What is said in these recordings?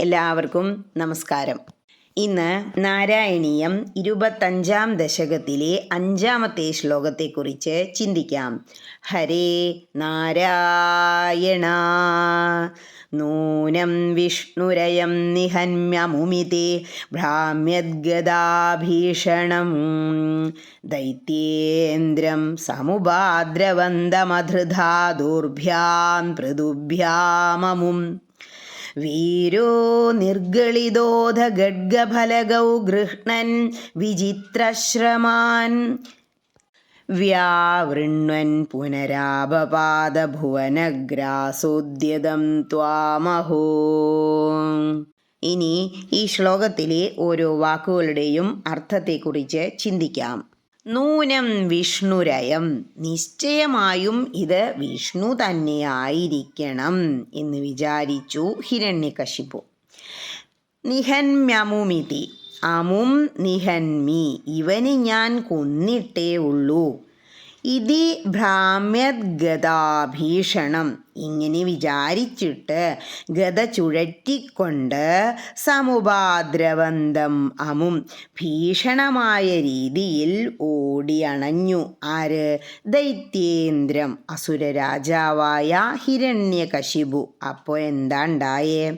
എല്ലാവർക്കും നമസ്കാരം. ഇന്ന് നാരായണീയം ഇരുപത്തഞ്ചാം ദശകത്തിലെ അഞ്ചാമത്തെ ശ്ലോകത്തെക്കുറിച്ച് ചിന്തിക്കാം. ഹരേ നാരായണ. നൂനം വിഷ്ണുരയം നിഹന്യമുമിതേ ഭ്രാമ്യദ്ഗദാഭീഷണം. ദൈത്യേന്ദ്രം സമുപാദ്രവന്തമധൃധാ ദുർഭ്യാം പൃഥുഭ്യാമമും. വീരോ നിർഗളിതോധ ഗഡ്ഗഫലഗൗ ഗൃഹ്ണൻ വിചിത്രശ്രമാൻ. വ്യാവൃണ്വൻ പുനരാപപാദഭുവനഗ്രാസോദ്യതം ത്വാമഹോ. ഇനി ഈ ശ്ലോകത്തിലെ ഓരോ വാക്കുകളുടെയും അർത്ഥത്തെക്കുറിച്ച് ചിന്തിക്കാം. നൂനം വിഷ്ണുരയം. നിശ്ചയമായും ഇത് വിഷ്ണു തന്നെയായിരിക്കണം എന്ന് വിചാരിച്ചു ഹിരണ്യകശിപു. നിഹന്മ്യമുമിതി. അമും നിഹന്മി. ഇവന് ഞാൻ കൊന്നിട്ടേ ഉള്ളൂ. ഇതി ഭ്രാമ്യദ്ഗതാഭീഷണം. ഇങ്ങനെ വിചാരിച്ചിട്ട് ഗത ചുഴറ്റിക്കൊണ്ട് സമുപാദ്രവന്തം അമും ഭീഷണമായ രീതിയിൽ ഓടിയണഞ്ഞു. ആര്? ദൈത്യേന്ദ്രം അസുര രാജാവായ ഹിരണ്യകശിപു. അപ്പോൾ എന്താ ഉണ്ടായേ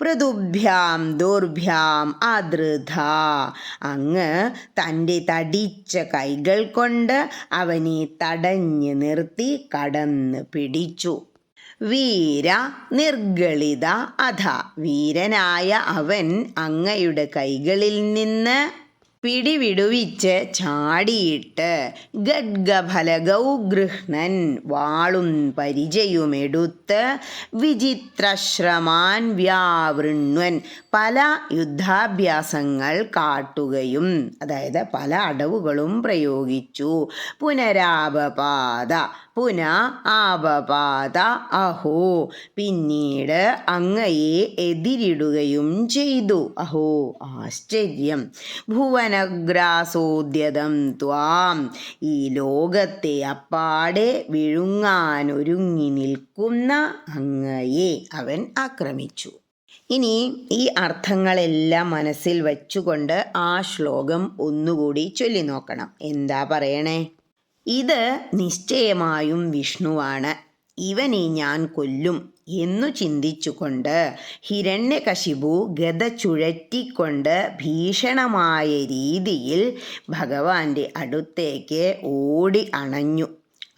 പൃഥുഭ്യാം ദുർഭ്യാം അതൃഥ അങ്ങ് തന്റെ തടിച്ച കൈകൾ കൊണ്ട് അവനെ തടഞ്ഞു നിർത്തി കടന്ന് പിടിച്ചു. വീര നിർഗളിത അധ വീരനായ അവൻ അങ്ങയുടെ കൈകളിൽ നിന്ന് പിടിവിടുവിച്ച് ചാടിയിട്ട് ഗഡ്ഗഫലഗൗ ഗൃഹ്ണൻ വാളും പരിചയുമെടുത്ത് വിചിത്രശ്രമാൻ വ്യാവൃണ്വൻ പല യുദ്ധാഭ്യാസങ്ങൾ കാട്ടുകയും അതായത് പല അടവുകളും പ്രയോഗിച്ചു. പുനരാപപാത പുന ആപപാത അഹോ പിന്നീട് അങ്ങയെ എതിരിടുകയും ചെയ്തു. അഹോ ആശ്ചര്യം. ഭുവനഗ്രാസോദ്യതം ത്വാം. ഈ ലോകത്തെ അപ്പാടെ വിഴുങ്ങാനൊരുങ്ങി നിൽക്കുന്ന അങ്ങയെ അവൻ ആക്രമിച്ചു. ഇനി ഈ അർത്ഥങ്ങളെല്ലാം മനസ്സിൽ വച്ചുകൊണ്ട് ആ ശ്ലോകം ഒന്നുകൂടി ചൊല്ലി നോക്കണം എന്താ പറയണേ? ഇത് നിശ്ചയമായും വിഷ്ണുവാണ്. ഇവനെ ഞാൻ കൊല്ലും എന്നു ചിന്തിച്ചുകൊണ്ട് ഹിരണ്യകശിപു ഗത ചുഴറ്റിക്കൊണ്ട് ഭീഷണമായ രീതിയിൽ ഭഗവാന്റെ അടുത്തേക്ക് ഓടി അണഞ്ഞു.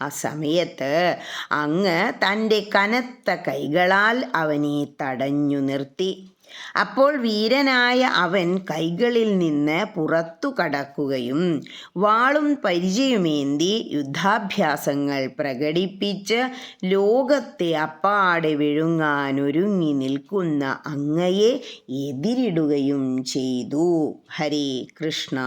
ആ സമയത്ത് അങ്ങ് തന്റെ കനത്ത കൈകളാൽ അവനെ തടഞ്ഞു നിർത്തി. അപ്പോൾ വീരനായ അവൻ കൈകളിൽ നിന്ന് പുറത്തു കടക്കുകയും വാളും പരിചയമേന്തി യുദ്ധാഭ്യാസങ്ങൾ പ്രകടിപ്പിച്ച് ലോകത്തെ അപ്പാടെ വിഴുങ്ങാനൊരുങ്ങി നിൽക്കുന്ന അങ്ങയെ എതിരിടുകയും ചെയ്തു. ഹരേ കൃഷ്ണ.